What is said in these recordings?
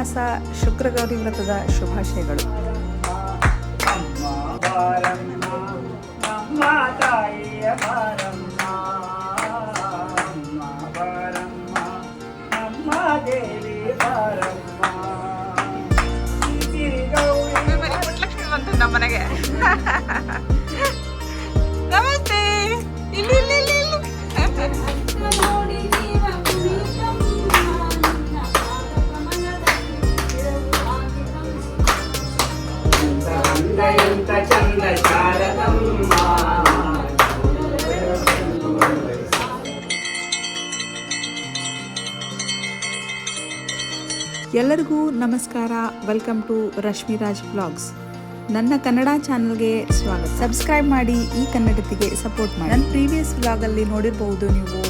ಮಾಸ ಶುಕ್ರಗೌರಿ ವ್ರತದ ಶುಭಾಶಯಗಳು. ನಮ್ಮ ತಾಯಿಯ ಚಂದ ಎಲ್ಲರಿಗೂ ನಮಸ್ಕಾರ. Welcome to Rashmi Raj blogs ನನ್ನ ಕನ್ನಡ ಚಾನಲ್ಗೆ ಸ್ವಾಗತ. ಸಬ್ಸ್ಕ್ರೈಬ್ ಮಾಡಿ ಈ ಕನ್ನಡತಿಗೆ ಸಪೋರ್ಟ್ ಮಾಡಿ. ನನ್ನ ಪ್ರೀವಿಯಸ್ ವ್ಲಾಗಲ್ಲಿ ನೋಡಿರ್ಬೋದು ನೀವು.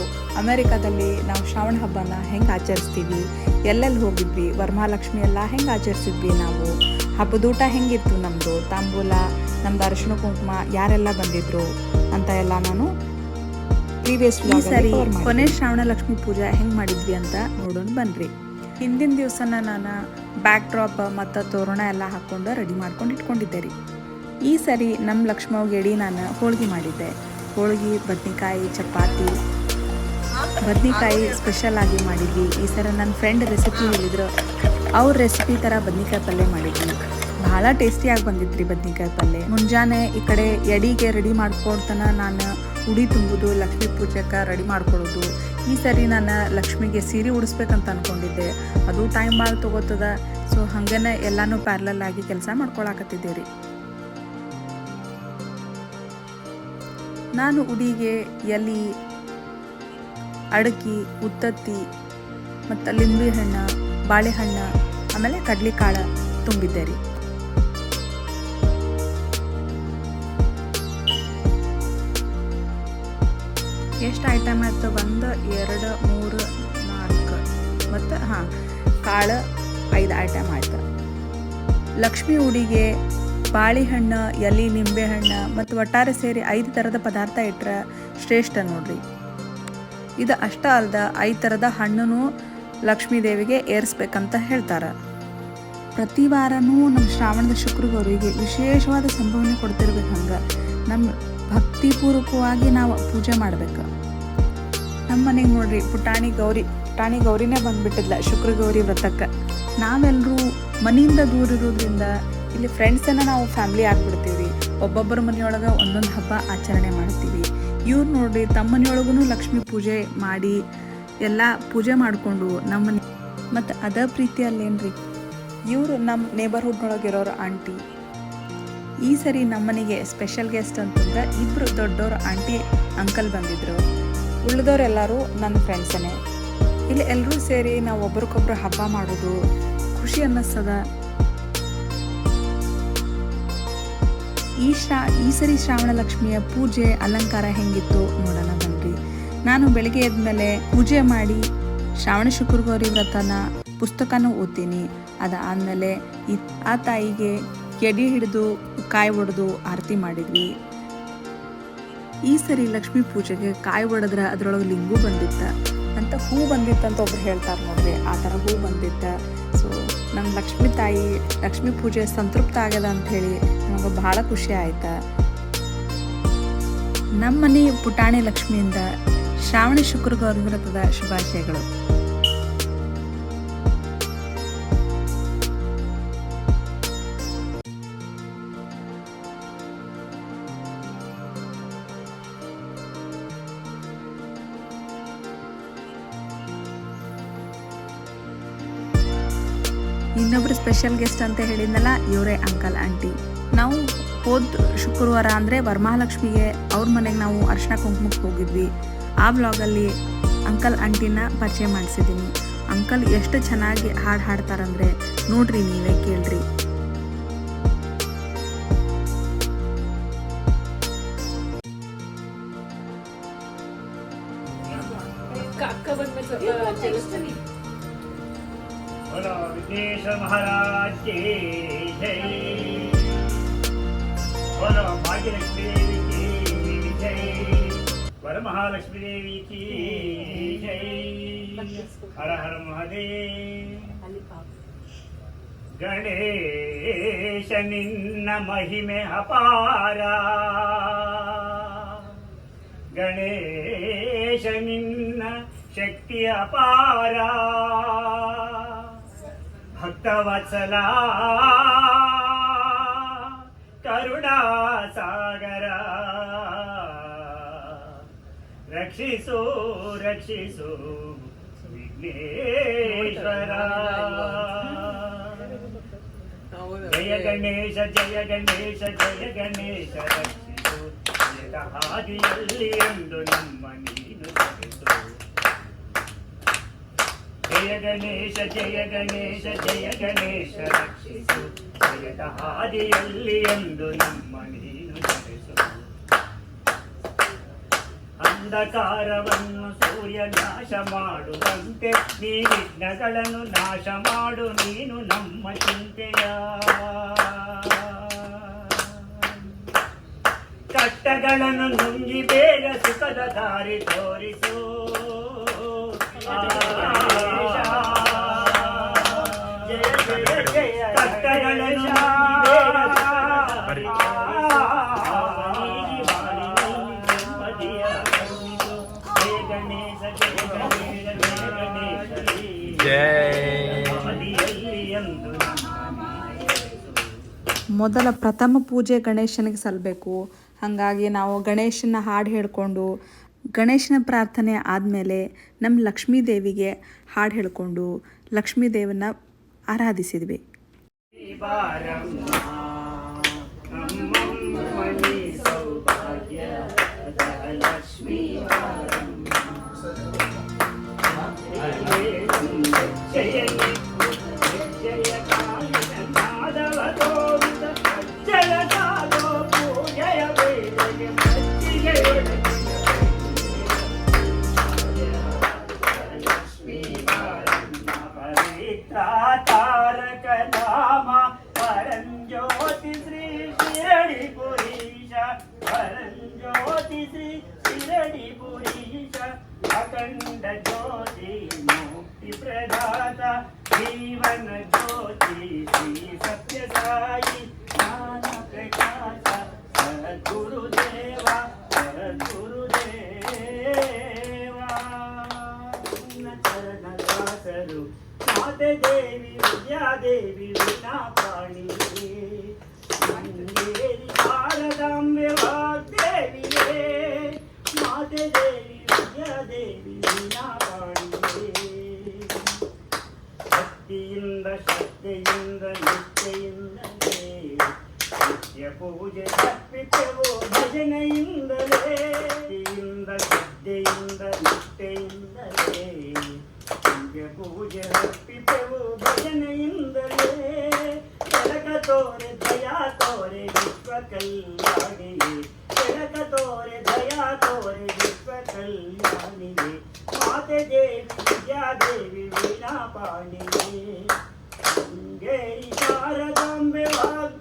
ಅಮೆರಿಕಾದಲ್ಲಿ ನಾವು ಶ್ರಾವಣ ಹಬ್ಬನ ಹೆಂಗೆ ಆಚರಿಸ್ತೀವಿ. ಎಲ್ಲೆಲ್ಲಿ ಹೋಗಿದ್ವಿ? ವರಮಹಾಲಕ್ಷ್ಮಿ ಎಲ್ಲ ಹೆಂಗೆ ಆಚರಿಸಿದ್ವಿ ನಾವು? ಹಬ್ಬದೂಟ ಹೆಂಗಿತ್ತು ನಮ್ಮದು ತಾಂಬೂಲ ನಮ್ದು ಅರಿಶಿಣ ಕುಂಕುಮ ಯಾರೆಲ್ಲ ಬಂದಿದ್ರು ಅಂತ ಎಲ್ಲ ನಾನು ಪ್ರೀವಿಯಸ್ ಈ ಸರಿ ಕೊನೆ ಶ್ರಾವಣ ಲಕ್ಷ್ಮಿ ಪೂಜೆ ಹೆಂಗೆ ಮಾಡಿದ್ವಿ ಅಂತ ನೋಡೋಣ ಬನ್ರಿ. ಹಿಂದಿನ ದಿವಸನ ನಾನು ಬ್ಯಾಕ್ ಡ್ರಾಪ್ ಮತ್ತು ತೋರಣ ಎಲ್ಲ ಹಾಕ್ಕೊಂಡು ರೆಡಿ ಮಾಡ್ಕೊಂಡು ಇಟ್ಕೊಂಡಿದ್ದೆ ರೀ. ಈ ಸರಿ ನಮ್ಮ ಲಕ್ಷ್ಮವ್ಗೆ ಎಡಿ ನಾನು ಹೋಳಿಗೆ ಮಾಡಿದ್ದೆ. ಹೋಳಿಗೆ ಬದ್ನಿಕಾಯಿ ಚಪಾತಿ. ಬದ್ನಿಕಾಯಿ ಸ್ಪೆಷಲ್ ಆಗಿ ಮಾಡಿದ್ವಿ. ಈ ಸರ ನನ್ನ ಫ್ರೆಂಡ್ ರೆಸಿಪಿ ಹೇಳಿದ್ರು. ಅವ್ರ ರೆಸಿಪಿ ಥರ ಬದ್ನಿಕಾಯಿ ಪಲ್ಯ ಮಾಡಿದ್ವಿ. ಭಾಳ ಟೇಸ್ಟಿಯಾಗಿ ಬಂದಿದ್ರಿ ಬದ್ನಿಕಾಯಿ ಪಲ್ಯ. ಮುಂಜಾನೆ ಈ ಕಡೆ ಎಡಿಗೆ ರೆಡಿ ಮಾಡ್ಕೊಡ್ತಾನ ನಾನು. ಉಡಿ ತುಂಬುದು, ಲಕ್ಷ್ಮಿ ಪೂಜೆಗೆ ರೆಡಿ ಮಾಡ್ಕೊಳ್ಳೋದು ಈ ಸರಿ ನಾನು ಲಕ್ಷ್ಮಿಗೆ ಸೀರೆ ಉಡಿಸ್ಬೇಕಂತ ಅನ್ಕೊಂಡಿದ್ದೆ. ಅದು ಟೈಮ್ ಭಾಳ ತೊಗೋತದ. ಸೊ ಹಂಗೇನೆ ಎಲ್ಲಾನು ಪ್ಯಾರ್ಲಲ್ ಆಗಿ ಕೆಲಸ ಮಾಡ್ಕೊಳಕತ್ತಿದ್ದೆ ರೀ ನಾನು ಉಡಿಗೆ, ಎಲೆ, ಅಡಕಿ, ಉತ್ತತ್ತಿ ಮತ್ತು ಲಿಂಬೆ ಹಣ್ಣು, ಬಾಳೆಹಣ್ಣು ಆಮೇಲೆ ಕಡ್ಲಿಕಾಳು ತುಂಬಿದ್ದೆ ರೀ. ಎಷ್ಟು ಐಟಮ್ ಆಯ್ತು ಒಂದು ಎರಡು, ಮೂರು, ನಾಲ್ಕು. ಮತ್ತು ಹಾಂ, ಕಾಳು ಐದು ಐಟಮ್ ಆಯ್ತು. ಲಕ್ಷ್ಮಿ ಉಡಿಗೆ ಬಾಳೆಹಣ್ಣು, ಎಲೆ, ನಿಂಬೆಹಣ್ಣು ಮತ್ತು ಒಟ್ಟಾರೆ ಸೇರಿ ಐದು ಥರದ ಪದಾರ್ಥ ಇಟ್ಟರೆ ಶ್ರೇಷ್ಠ ನೋಡ್ರಿ. ಇದು ಅಷ್ಟ ಅಲ್ದ ಐದು ಥರದ ಹಣ್ಣು ಲಕ್ಷ್ಮೀ ದೇವಿಗೆ ಏರಿಸ್ಬೇಕಂತ ಹೇಳ್ತಾರೆ. ಪ್ರತಿ ವಾರನೂ ನಮ್ಮ ಶ್ರಾವಣದ ಶುಕ್ರಗೌರಿಗೆ ವಿಶೇಷವಾದ ಸಂಭವನೆ ಕೊಡ್ತಿರ್ಬೇಕು ಹಂಗೆ. ನಮ್ಮ ಭಕ್ತಿಪೂರ್ವಕವಾಗಿ ನಾವು ಪೂಜೆ ಮಾಡ್ಬೇಕು. ನಮ್ಮ ಮನೆಗೆ ನೋಡ್ರಿ, ಪುಟಾಣಿ ಗೌರಿ, ಪುಟಾಣಿ ಗೌರಿನೇ ಬಂದ್ಬಿಟ್ಟಿದ್ಲ ಶುಕ್ರಗೌರಿ ವ್ರತಕ್ಕೆ. ನಾವೆಲ್ಲರೂ ಮನೆಯಿಂದ ದೂರ ಇರೋದ್ರಿಂದ ಇಲ್ಲಿ ಫ್ರೆಂಡ್ಸನ್ನು ನಾವು ಫ್ಯಾಮ್ಲಿ ಆಗಿಬಿಡ್ತೀವಿ. ಒಬ್ಬೊಬ್ಬರ ಮನೆಯೊಳಗೆ ಒಂದೊಂದು ಹಬ್ಬ ಆಚರಣೆ ಮಾಡ್ತೀವಿ. ಇವ್ರು ನೋಡ್ರಿ, ತಮ್ಮ ಮನೆಯೊಳಗೂ ಲಕ್ಷ್ಮೀ ಪೂಜೆ ಮಾಡಿ ಎಲ್ಲ ಪೂಜೆ ಮಾಡಿಕೊಂಡು ನಮ್ಮ ಮತ್ತು ಅದ ಪ್ರೀತಿಯಲ್ಲೇನ್ರಿ ಇವರು ನಮ್ಮ ನೇಬರ್ಹುಡ್ನೊಳಗಿರೋರು ಆಂಟಿ. ಈ ಸರಿ ನಮ್ಮನೆಗೆ ಸ್ಪೆಷಲ್ ಗೆಸ್ಟ್ ಅಂತಂದ್ರೆ ಇಬ್ಬರು ದೊಡ್ಡವರು ಆಂಟಿ ಅಂಕಲ್ ಬಂದಿದ್ರು. ಉಳಿದವರೆಲ್ಲರೂ ನನ್ನ ಫ್ರೆಂಡ್ಸನೇ ಇಲ್ಲಿ ಎಲ್ಲರೂ ಸೇರಿ ನಾವು ಒಬ್ರಿಗೊಬ್ರು ಹಬ್ಬ ಮಾಡೋದು ಖುಷಿ ಅನ್ನಿಸ್ತದ. ಈ ಶ್ರಾ ಈ ಸರಿ ಶ್ರಾವಣ ಲಕ್ಷ್ಮಿಯ ಪೂಜೆ, ಅಲಂಕಾರ ಹೆಂಗಿತ್ತು ನೋಡೋಣ ಬನ್ರಿ. ನಾನು ಬೆಳಿಗ್ಗೆ ಎದ್ಮೇಲೆ ಪೂಜೆ ಮಾಡಿ ಶ್ರಾವಣ ಶುಕ್ರಗೌರಿ ವ್ರತನ ಪುಸ್ತಕನೂ ಓದ್ತೀನಿ. ಅದಾದಮೇಲೆ ಈ ಆ ತಾಯಿಗೆ ಎಡಿ ಹಿಡಿದು ಕಾಯಿ ಒಡೆದು ಆರತಿ ಮಾಡಿದ್ವಿ. ಈ ಸರಿ ಲಕ್ಷ್ಮೀ ಪೂಜೆಗೆ ಕಾಯಿ ಒಡೆದ್ರೆ ಅದರೊಳಗೆ ಲಿಂಗು ಬಂದಿತ್ತ. ಅಂತ ಹೂ ಬಂದಿತ್ತು ಅಂತ ಒಬ್ರು ಹೇಳ್ತಾರೆ ನೋಡ್ರಿ, ಆ ಥರ ಹೂ ಬಂದಿತ್ತ. ಸೊ ನಮ್ಮ ಲಕ್ಷ್ಮೀ ತಾಯಿ ಲಕ್ಷ್ಮೀ ಪೂಜೆ ಸಂತೃಪ್ತ ಆಗ್ಯದ ಅಂತ ಹೇಳಿ ನಮಗೆ ಭಾಳ ಖುಷಿ ಆಯ್ತು. ನಮ್ಮ ಮನೆ ಪುಟಾಣಿ ಲಕ್ಷ್ಮಿಯಿಂದ ಶ್ರಾವಣ ಶುಕ್ರ ಗೌರಿ ವ್ರತದ ಶುಭಾಶಯಗಳು. ಇನ್ನೊಬ್ರು ಸ್ಪೆಷಲ್ ಗೆಸ್ಟ್ ಅಂತ ಹೇಳಿದ್ನಲ್ಲ, ಇವರೇ ಅಂಕಲ್ ಆಂಟಿ ನಾವು ಹೋದ್ ಶುಕ್ರವಾರ ಅಂದರೆ ವರಮಹಾಲಕ್ಷ್ಮಿಗೆ ಅವ್ರ ಮನೆಗೆ ನಾವು ಅರ್ಶಿನ ಕುಂಕುಮಕ್ಕೆ ಹೋಗಿದ್ವಿ. ಆ ಬ್ಲಾಗಲ್ಲಿ ಅಂಕಲ್ ಆಂಟಿನ ಪರಿಚಯ ಮಾಡಿಸಿದ್ದೀನಿ. ಅಂಕಲ್ ಎಷ್ಟು ಚೆನ್ನಾಗಿ ಹಾಡು ಹಾಡ್ತಾರಂದರೆ ನೋಡ್ರಿ ನೀವೇ ಕೇಳ್ರಿ. बोलो వరమహాలక్ష్మీదేవి కి హర హర మహాదేవ్ ಗಣೇಶ ನಿನ್ನ ಮಹಿಮೆ ಅಪಾರ ಗಣೇಶ ನಿನ್ನ ಶಕ್ತಿ ಅಪಾರ ಭಕ್ತವತ್ಸಲ ಕರುಣಾಸ ರಕ್ಷಿಸು ರಕ್ಷಿಸು ವಿಘ್ನೇಶ್ವರ. ಜಯ ಗಣೇಶ ಜಯ ಗಣೇಶ ಜಯ ಗಣೇಶ ರಕ್ಷಿಸು. ಹಾದಿಯಲ್ಲಿ ಎಂದು ನಮ್ಮ ನೀನು ಕರೆಸು ಜಯ ಗಣೇಶ ಜಯ ಗಣೇಶ ಜಯ ಗಣೇಶ ರಕ್ಷಿಸು. ಜಯದ ಹಾದಿಯಲ್ಲಿ ಎಂದು ನಮ್ಮ ನೀನು ತರಿಸು ಅಂಧಕಾರವನ್ನು ಸೂರ್ಯ ನಾಶ ಮಾಡುವಂತೆ ನೀ ವಿಘ್ನಗಳನ್ನು ನಾಶ ಮಾಡು ನೀನು ನಮ್ಮ ಚಿಂತೆಯ. ಕಟ್ಟಗಳನ್ನು ನುಂಗಿ ಬೇಗ ಸುಖದ ದಾರಿ ತೋರಿಸು. ಮೊದಲ ಪ್ರಥಮ ಪೂಜೆ ಗಣೇಶನಿಗೆ ಸಲ್ಲಬೇಕು ಹಾಗಾಗಿ ನಾವು ಗಣೇಶನ ಹಾಡು ಹೇಳಿಕೊಂಡು, ಗಣೇಶನ ಪ್ರಾರ್ಥನೆ ಆದಮೇಲೆ ನಮ್ಮ ಲಕ್ಷ್ಮೀ ದೇವಿಗೆ ಹಾಡು ಹೇಳಿಕೊಂಡು ಲಕ್ಷ್ಮೀ ದೇವನ ಆರಾಧಿಸಿದ್ವಿ ಚರಣದಾಸರು ಮಾತೆ ದೇವಿ ವಿದ್ಯಾದೇವಿ ವೀಣಾಪಾಣಿ ಮಂಗೇರಿ ಶಾರದಾಂಬೆ ವಾಗ್ದೇವಿಯೇ ಮಾತೆ ದೇವಿ ವಿದ್ಯಾದೇವಿ ವೀಣಾಪಾಣಿಯೇ ಭಕ್ತಿಯಿಂದ ಶ್ರದ್ಧೆಯಿಂದ ನಿಷ್ಠೆಯಿಂದಲೇ ನಿತ್ಯ ಪೂಜೆ ಅರ್ಪಿತೆವು ಭಜನೆಯಿಂದಲೇ ಭಕ್ತಿಯಿಂದ ಶ್ರದ್ಧೆಯಿಂದ ನಿಷ್ಠೆಯಿಂದಲೇ ನಿತ್ಯ ಪೂಜೆ ಅರ್ಪಿತೆವು ಭಜನೆಯಿಂದಲೇ ಬೆಳಕ ತೋರೆ ದಯಾ ತೋರೆ ವಿಶ್ವ ಕಲ್ಯಾಣಿಯೇ ಬೆಳಕ ತೋರೆ ದಯಾ ತೋರೆ ವಿಶ್ವ ಕಲ್ಯಾಣಿಯೇ ಮಾತೆ ದೇವಿ ವಿದ್ಯಾದೇವಿ ವೀಣಾಪಾಣಿಯೇ ಶೃಂಗೇರಿ ಶಾರದಾಂಬೆ ವಾಗ್ದೇವಿಯೇ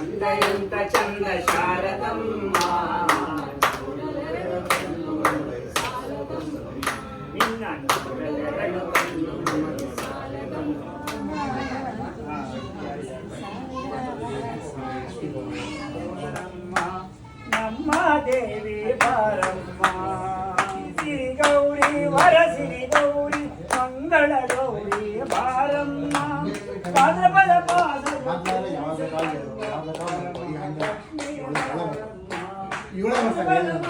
ಚಂದಯಂತ ಚಂದ ಶಾರದಮ್ಮ ನಿನ್ನ ನುಡಿಗಳೆರಡು ಕಣ್ಣು ನಮ್ಮ ನಮ್ಮ ದೇವಿ ಬಾರಮ್ಮ ಸಿರಿ ಗೌರಿ ವರ ಸಿರಿ ಗೌರಿ ಮಂಗಳ ಗೌರಿ ಬಾರಮ್ಮ ಪಾದ ಪಾದ Instagram.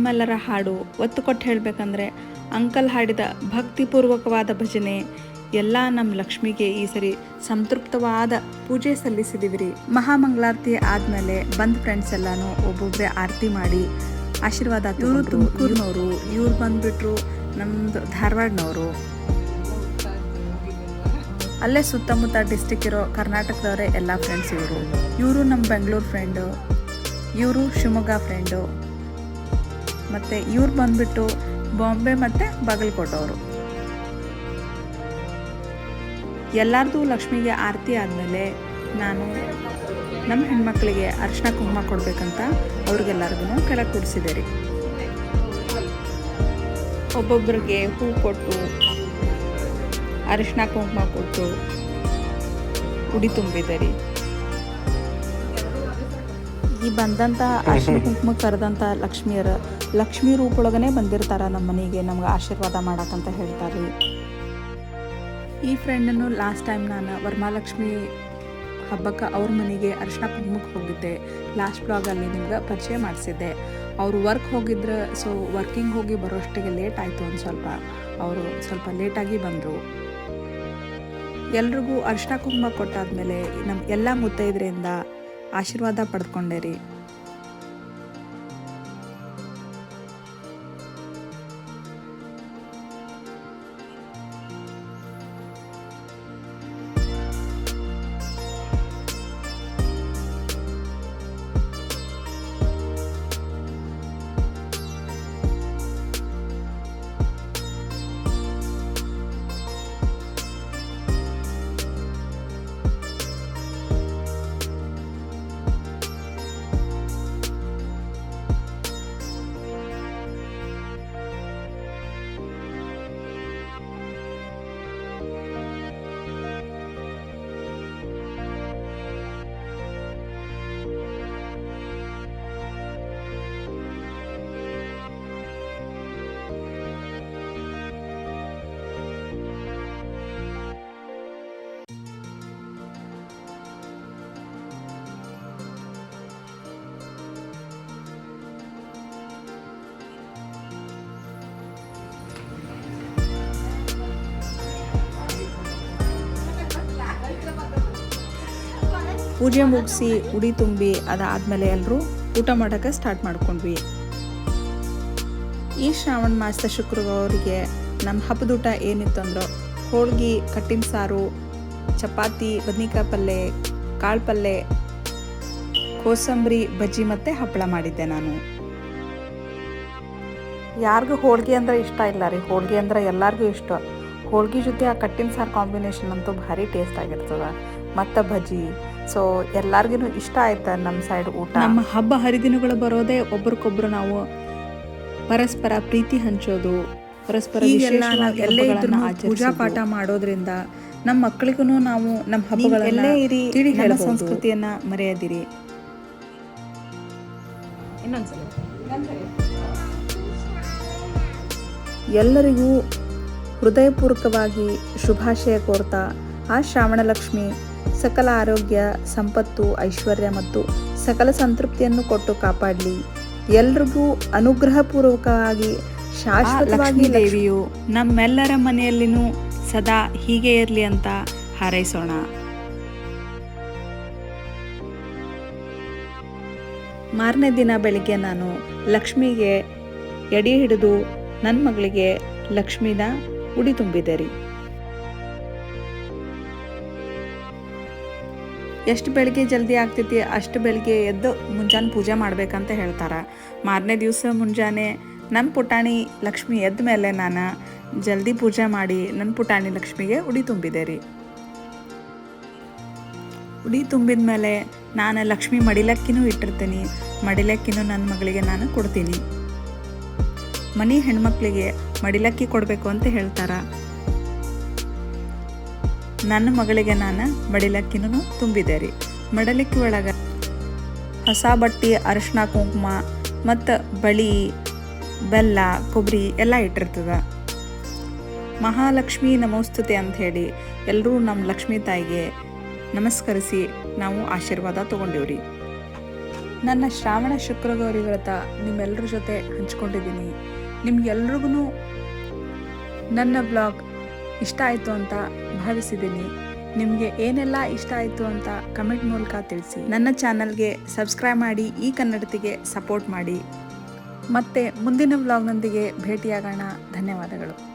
ನಮ್ಮೆಲ್ಲರ ಹಾಡು ಒತ್ತು ಕೊಟ್ಟು ಹೇಳಬೇಕಂದ್ರೆ ಅಂಕಲ್ ಹಾಡಿದ ಭಕ್ತಿಪೂರ್ವಕವಾದ ಭಜನೆ, ಎಲ್ಲ ನಮ್ಮ ಲಕ್ಷ್ಮಿಗೆ ಈ ಸರಿ ಸಂತೃಪ್ತವಾದ ಪೂಜೆ ಸಲ್ಲಿಸಿದೀವಿ ರೀ ಮಹಾಮಂಗಳಾರತಿ ಆದಮೇಲೆ ಬಂದ ಫ್ರೆಂಡ್ಸ್ ಎಲ್ಲಾನು ಒಬ್ಬೊಬ್ಬರೇ ಆರತಿ ಮಾಡಿ ಆಶೀರ್ವಾದ ಇವರು ತುಮಕೂರಿನವರು ಇವ್ರು ಬಂದ್ಬಿಟ್ರು ನಮ್ಮದು ಧಾರವಾಡನವರು. ಅಲ್ಲೇ ಸುತ್ತಮುತ್ತ ಡಿಸ್ಟಿಕ್ ಇರೋ ಕರ್ನಾಟಕದವರೇ ಎಲ್ಲ ಫ್ರೆಂಡ್ಸ್ ಇವರು. ಇವರು ನಮ್ಮ ಬೆಂಗಳೂರು ಫ್ರೆಂಡು ಇವರು ಶಿವಮೊಗ್ಗ ಫ್ರೆಂಡು ಮತ್ತು ಇವ್ರು ಬಂದ್ಬಿಟ್ಟು ಬಾಂಬೆ ಮತ್ತು ಬಾಗಲಕೋಟವರು ಎಲ್ಲರದು ಲಕ್ಷ್ಮಿಗೆ ಆರತಿ ಆದಮೇಲೆ ನಾನು ನಮ್ಮ ಹೆಣ್ಮಕ್ಳಿಗೆ ಅರಿಶಿನ ಕುಂಕುಮ ಕೊಡಬೇಕಂತ ಅವ್ರಿಗೆಲ್ಲರಿಗೂ ಕೆಳಗೆ ಕೂಡಿಸಿದೆ ರೀ. ಒಬ್ಬೊಬ್ಬರಿಗೆ ಹೂ ಕೊಟ್ಟು, ಅರಿಶಿನ ಕುಂಕುಮ ಕೊಟ್ಟು ಉಡಿ ತುಂಬಿದೆ ರೀ. ಈ ಬಂದಂಥ ಅರಿಶಿನ ಕುಂಕುಮ ಕರೆದಂಥ ಲಕ್ಷ್ಮಿಯರ ಲಕ್ಷ್ಮೀ ರೂಪೊಳಗನೆ ಬಂದಿರ್ತಾರ ನಮ್ಮ ಮನೆಗೆ, ನಮ್ಗೆ ಆಶೀರ್ವಾದ ಮಾಡಕ್ಕಂತ ಹೇಳ್ತಾರೆ. ಈ ಫ್ರೆಂಡನ್ನು ಲಾಸ್ಟ್ ಟೈಮ್ ನಾನು ವರ್ಮಾಲಕ್ಷ್ಮಿ ಹಬ್ಬಕ್ಕೆ ಅವ್ರ ಮನೆಗೆ ಅರ್ಶಿನ ಕುಂಕುಮಕ್ಕೆ ಹೋಗಿದ್ದೆ. ಲಾಸ್ಟ್ ಬ್ಲಾಗಲ್ಲಿ ನಿಮ್ಗೆ ಪರಿಚಯ ಮಾಡಿಸಿದ್ದೆ. ಅವರು ವರ್ಕ್ ಹೋಗಿದ್ರೆ ಸೊ ವರ್ಕಿಂಗ್ ಹೋಗಿ ಬರೋಷ್ಟಿಗೆ ಲೇಟ್ ಆಯಿತು ಒಂದು ಸ್ವಲ್ಪ. ಅವರು ಸ್ವಲ್ಪ ಲೇಟಾಗಿ ಬಂದರು. ಎಲ್ರಿಗೂ ಅರ್ಶಿನ ಕುಂಕುಮ ಕೊಟ್ಟಾದ್ಮೇಲೆ ನಮ್ಮ ಎಲ್ಲ ಮುತ್ತೈದರಿಂದ ಆಶೀರ್ವಾದ ಪಡೆದುಕೊಂಡೆ ರೀ ಪೂಜೆ ಮುಗಿಸಿ ಉಡಿ ತುಂಬಿ ಅದಾದಮೇಲೆ ಎಲ್ಲರೂ ಊಟ ಮಾಡೋಕ್ಕೆ ಸ್ಟಾರ್ಟ್ ಮಾಡ್ಕೊಂಡ್ವಿ. ಈ ಶ್ರಾವಣ ಮಾಸದ ಶುಕ್ರವಾರಿಗೆ ನಮ್ಮ ಹಬ್ಬದೂಟ ಏನಿತ್ತು ಅಂದ್ರೆ ಹೋಳ್ಗೆ, ಕಟ್ಟಿನ ಸಾರು, ಚಪಾತಿ, ಬದ್ನಿಕಾಯಿ ಪಲ್ಯ ಕಾಳು ಪಲ್ಯ ಕೋಸಂಬರಿ, ಬಜ್ಜಿ ಮತ್ತು ಹಪ್ಪಳ ಮಾಡಿದ್ದೆ ನಾನು. ಯಾರಿಗೂ ಹೋಳ್ಗೆ ಅಂದ್ರೆ ಇಷ್ಟ ಇಲ್ಲ ರೀ. ಹೋಳ್ಗೆ ಅಂದ್ರೆ ಎಲ್ಲರಿಗೂ ಇಷ್ಟ. ಹೋಳ್ಗೆ ಜೊತೆ ಆ ಕಟ್ಟಿನ ಸಾರು ಕಾಂಬಿನೇಷನ್ ಅಂತೂ ಭಾರಿ ಟೇಸ್ಟ್ ಆಗಿರ್ತದೆ. ಮತ್ತು ಬಜ್ಜಿ ಸೊ ಎಲ್ಲರಿಗೂ ಇಷ್ಟ ಆಯ್ತು ನಮ್ಮ ಸೈಡ್ ಊಟ. ನಮ್ಮ ಹಬ್ಬ ಹರಿದಿನಗಳು ಬರೋದೇ ಒಬ್ರಿಗೊಬ್ರು ನಾವು ಪರಸ್ಪರ ಪ್ರೀತಿ ಹಂಚೋದು ಪರಸ್ಪರ ಎಲ್ಲೇ ಪೂಜಾ ಪಾಠ ಮಾಡೋದ್ರಿಂದ ನಮ್ಮ ಮಕ್ಕಳಿಗೂ ನಾವು ನಮ್ಮ ಹಬ್ಬಗಳನ್ನ ಇರಿ ತಿಳಿ ಹೇಳ ಸಂಸ್ಕೃತಿಯನ್ನ ಮರೆಯದಿರಿ. ಎಲ್ಲರಿಗೂ ಹೃದಯಪೂರ್ವಕವಾಗಿ ಶುಭಾಶಯ ಕೋರ್ತಾ ಆ ಶ್ರಾವಣಲಕ್ಷ್ಮಿ. ಸಕಲ ಆರೋಗ್ಯ ಸಂಪತ್ತು ಐಶ್ವರ್ಯ ಮತ್ತು ಸಕಲ ಸಂತೃಪ್ತಿಯನ್ನು ಕೊಟ್ಟು ಕಾಪಾಡಲಿ. ಎಲ್ರಿಗೂ ಅನುಗ್ರಹಪೂರ್ವಕವಾಗಿ ಶಾಶ್ವತವಾಗಿ ದೇವಿಯು ನಮ್ಮೆಲ್ಲರ ಮನೆಯಲ್ಲಿನೂ ಸದಾ ಹೀಗೆ ಇರಲಿ ಅಂತ ಹಾರೈಸೋಣ. ಮಾರನೇ ದಿನ ಬೆಳಿಗ್ಗೆ ನಾನು ಲಕ್ಷ್ಮಿಗೆ ಎಡಿ ಹಿಡಿದು ನನ್ನ ಮಗಳಿಗೆ ಲಕ್ಷ್ಮಿನ ಉಡಿ ತುಂಬಿದೆ ರೀ. ಎಷ್ಟು ಬೆಳಗ್ಗೆ ಜಲ್ದಿ ಆಗ್ತೈತಿ, ಅಷ್ಟು ಬೆಳಗ್ಗೆ ಎದ್ದು ಮುಂಜಾನೆ ಪೂಜೆ ಮಾಡಬೇಕಂತ ಹೇಳ್ತಾರೆ. ಮಾರನೇ ದಿವಸ ಮುಂಜಾನೆ ನನ್ನ ಪುಟಾಣಿ ಲಕ್ಷ್ಮಿ ಎದ್ದ ಮೇಲೆ ನಾನು ಜಲ್ದಿ ಪೂಜೆ ಮಾಡಿ ನನ್ನ ಪುಟಾಣಿ ಲಕ್ಷ್ಮಿಗೆ ಉಡಿ ತುಂಬಿದೆ ರೀ. ಉಡಿ ತುಂಬಿದ ಮೇಲೆ ನಾನು ಲಕ್ಷ್ಮಿ ಮಡಿಲಕ್ಕಿನೂ ಇಟ್ಟಿರ್ತೀನಿ, ಮಡಿಲಕ್ಕಿನೂ ನನ್ನ ಮಗಳಿಗೆ ನಾನು ಕೊಡ್ತೀನಿ. ಮನೆ ಹೆಣ್ಮಕ್ಳಿಗೆ ಮಡಿಲಕ್ಕಿ ಕೊಡಬೇಕು ಅಂತ ಹೇಳ್ತಾರೆ. ನನ್ನ ಮಗಳಿಗೆ ನಾನು ಮಡಿಲಕ್ಕಿನೂ ತುಂಬಿದೆ ರೀ. ಮಡಲಿಕ್ಕಿ ಒಳಗೆ ಹೊಸ ಬಟ್ಟೆ, ಅರಿಶಿನ ಕುಂಕುಮ ಮತ್ತು ಬಳಿ ಬೆಲ್ಲ, ಕೊಬ್ಬರಿ ಎಲ್ಲ ಇಟ್ಟಿರ್ತದ. ಮಹಾಲಕ್ಷ್ಮಿ ನಮೋಸ್ತುತೆ ಹೇಳಿ ಎಲ್ಲರೂ ನಮ್ಮ ಲಕ್ಷ್ಮೀ ತಾಯಿಗೆ ನಮಸ್ಕರಿಸಿ ನಾವು ಆಶೀರ್ವಾದ ತೊಗೊಂಡಿವ್ರಿ ನನ್ನ ಶ್ರಾವಣ ಶುಕ್ರಗೌರಿ ವ್ರತ ನಿಮ್ಮೆಲ್ಲರ ಜೊತೆ ಹಂಚ್ಕೊಂಡಿದ್ದೀನಿ. ನಿಮ್ಗೆಲ್ರಿಗೂ ನನ್ನ ಬ್ಲಾಗ್ ಇಷ್ಟ ಆಯಿತು ಅಂತ ಭಾವಿಸಿದ್ದೀನಿ ನಿಮಗೆ ಏನೆಲ್ಲ ಇಷ್ಟ ಆಯಿತು ಅಂತ ಕಮೆಂಟ್ ಮೂಲಕ ತಿಳಿಸಿ. ನನ್ನ ಚಾನಲ್ಗೆ ಸಬ್ಸ್ಕ್ರೈಬ್ ಮಾಡಿ ಈ ಕನ್ನಡತಿಗೆ ಸಪೋರ್ಟ್ ಮಾಡಿ. ಮತ್ತೆ ಮುಂದಿನ ವ್ಲಾಗ್ನೊಂದಿಗೆ ಭೇಟಿಯಾಗೋಣ. ಧನ್ಯವಾದಗಳು.